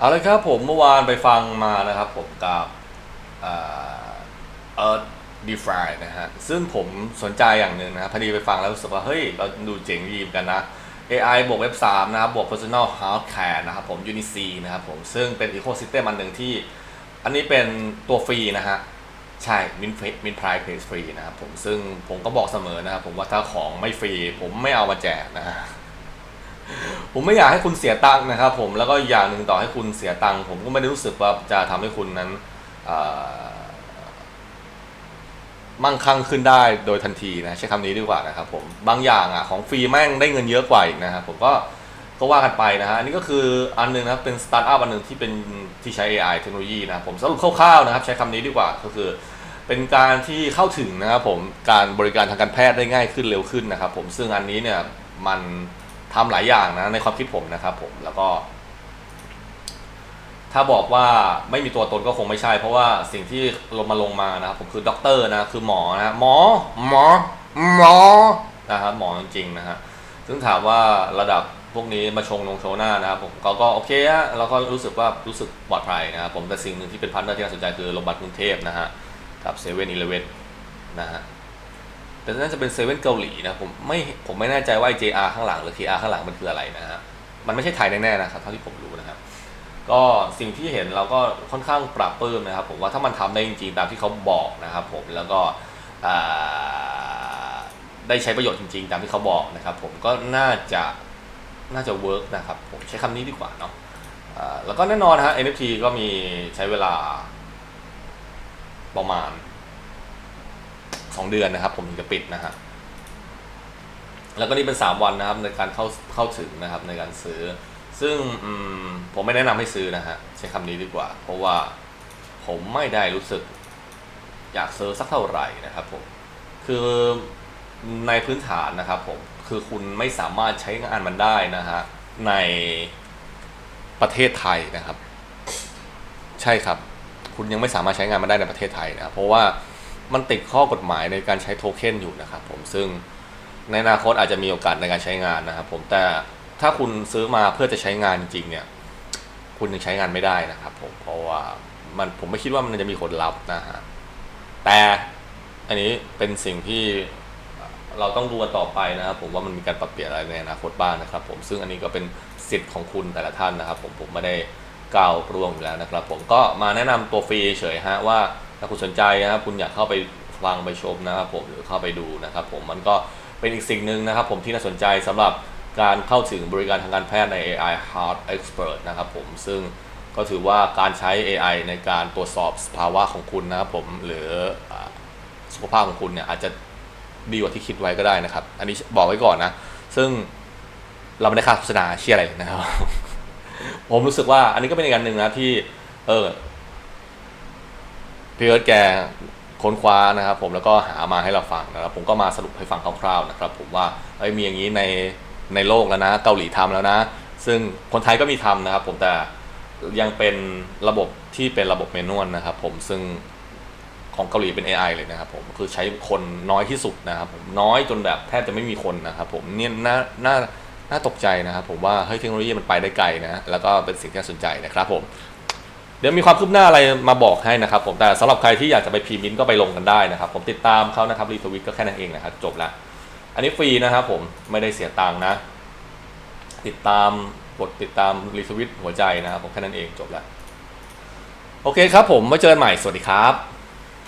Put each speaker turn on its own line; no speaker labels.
เอาลยครับผมเมื่อวานไปฟังมานะครับผมกับเอ่อ Earth DeFi นะฮะ ซึ่งผมสนใจอย่างหนึ่งนะพอดีไปฟังแล้วรู้สึกว่า เฮ้ย เราดูเจ๋งดีเหมือนกันนะ AI บวกเว็บ3นะครับ บวก Personal Healthcare นะครับผม Unic นะครับผม ซึ่งเป็น Ecosystem อันหนึ่งที่ อันนี้เป็นตัวฟรีนะฮะ ใช่มินมินพรายเพจฟรีนะครับผม ซึ่งผมก็บอกเสมอนะครับผมว่าถ้าของไม่ฟรี ผมไม่เอามาแจกนะฮะ ผมไม่อยากให้คุณเสียตังค์นะครับผมแล้วก็อย่างหนึ่งต่อให้คุณเสียตังค์ผมก็ไม่ได้รู้สึกว่าจะทำให้คุณนั้นมั่งคั่งขึ้นได้โดยทันทีนะใช้คำนี้ดีกว่านะครับผมบางอย่างอะของฟรีแม่งได้เงินเยอะกว่าอีกนะครับผมก็ก็ว่ากันไปนะฮะอันนี้ก็คืออันหนึงนะครับเป็นสตาร์ทอัพอันหนึ่งที่เป็นที่ใช้ AI เทคโนโลยีนะผมสรุปคร่าวๆนะครับ ใช้คำนี้ดีกว่าก็คือ เป็นการที่เข้าถึงนะครับผมการบริการทางการแพทย์ได้ง่ายขึ้นเร็วขึ้นนะครับผมซึ่งอันนี้เนี่ยมัน ทำหลายอย่างนะในความคิดผมนะครับผมแล้วก็ ถ้าบอกว่าไม่มีตัวตนก็คงไม่ใช่ เพราะว่าสิ่งที่ลงมาลงมานะครับผมคือด็อกเตอร์นะคือหมอนะหมอหมอหมอนะครับหมอจริงๆนะฮะซึ่งถามว่าระดับพวกนี้มาชงนงโชว์หน้านะครับผมเขาก็โอเคฮะเราก็รู้สึกว่ารู้สึกปลอดภัยนะครับผมแต่สิ่งหนึ่งที่เป็นพันธะที่น่าสนใจคือโรงพยาบาลกรุงเทพนะฮะกับเซเว่นอีเลเวนนะฮะ แต่น่าจะเป็นเซเว่นเกาหลีนะผมไม่ผมไม่แน่ใจว่า JR ข้างหลังหรือ KR ข้างหลังมันคืออะไรนะฮะมันไม่ใช่ไทยแน่ๆนะครับเท่าที่ผมรู้นะครับ ก็สิ่งที่เห็นเราก็ค่อนข้างปรับปลื้มนะครับ ผมว่าถ้ามันทำได้จริงๆตามที่เขาบอกนะครับ ผมแล้วก็ได้ใช้ประโยชน์จริงๆ ตามที่เขาบอกนะครับ ผมก็น่าจะน่าจะเวิร์กนะครับผมใช้คำนี้ดีกว่าเนาะแล้วก็แน่นอนนะฮะ NFT ก็มีใช้เวลาประมาณ สองเดือนนะครับ ผมถึงจะปิดนะฮะแล้วก็นี่เป็นสามวันนะครับในการเข้าเข้าถึงนะครับในการซื้อ ซึ่งมผมไม่แนะนำให้ซื้อนะฮะใช้คำนี้ดีกว่า เพราะว่าผมไม่ได้รู้สึก อยากซื้อสักเท่าไหร่นะครับผมคือในพื้นฐานนะครับผมคือคุณไม่สามารถใช้งานมันได้นะฮะในประเทศไทยนะครับ ใช่ครับ คุณยังไม่สามารถใช้งานมันได้ในประเทศไทยนะเพราะว่า มันติดข้อกฎหมายในการใช้โทเค็นอยู่นะครับผมซึ่งในอนาคตอาจจะมีโอกาสในการใช้งานนะครับผมแต่ถ้าคุณซื้อมาเพื่อจะใช้งานจริงเนี่ย คุณยังใช้งานไม่ได้นะครับผมเพราะว่ามันผมไม่คิดว่ามันจะมีคนรับนะฮะแต่อันนี้เป็นสิ่งที่เราต้องดูกันต่อไปนะครับผมว่ามันมีการปรับเปลี่ยนอะไรในอนาคตบ้างนะครับ ผมซึ่งอันนี้ก็เป็นสิทธิ์ของคุณแต่ละท่านนะครับ ผมผมไม่ได้ก้าวร่วงอยู่แล้วนะครับ ผมก็มาแนะนำตัวฟรีเฉยฮะว่า ถ้าคุณสนใจนะครับคุณอยากเข้าไปฟังไปชมนะครับผมหรือเข้าไปดูนะครับผมมันก็เป็นอีกสิ่งหนึ่งนะครับ ผมที่น่าสนใจสำหรับการเข้าถึงบริการทางการแพทย์ใน AI Heart Expert นะครับผมซึ่งก็ถือว่าการใช้ AI ในการตรวจสอบสภาวะของคุณนะครับผมหรือสุขภาพของคุณเนี่ยอาจจะดีกว่าที่คิดไว้ก็ได้นะครับ อันนี้บอกไว้ก่อนนะ ซึ่งเราไม่ได้ค่าโฆษณาเชียอะไรนะครับ ผมรู้สึกว่าอันนี้ก็เป็นอีกอันหนึ่งนะที่ เออ พี่เอิร์ธแกค้นคว้านะครับผมแล้วก็หามาให้เราฟังนะครับผมก็มาสรุปให้ฟังคร่าวๆนะครับผมว่าเอ้ยมีอย่างนี้ในในโลกแล้วนะ เกาหลีทำแล้วนะ ซึ่งคนไทยก็มีทำนะครับผมแต่ยังเป็นระบบที่เป็นระบบเมนวลนะครับผมซึ่งของเกาหลีเป็น AI เลยนะครับผมคือใช้คนน้อยที่สุดนะครับผมน้อยจนแบบแทบจะไม่มีคนนะครับผมเนี่ยน่าน่าน่าตกใจนะครับผมว่าเฮ้ยเทคโนโลยีมันไปได้ไกลนะแล้วก็เป็นสิ่งที่น่าสนใจนะครับผม เดี๋ยวมีความคืบหน้าอะไรมาบอกให้นะครับผมแต่สำหรับใครที่อยากจะไปพรีมินต์ก็ไปลงกันได้นะครับผมติดตามเขานะครับรีทวิตก็แค่นั้นเองนะครับจบละอันนี้ฟรีนะครับผมไม่ได้เสียตังค์นะ ติดตามกดติดตามรีทวิตหัวใจนะครับผมแค่นั้นเองจบละโอเคครับผมมาเจอกันใหม่สวัสดีครับ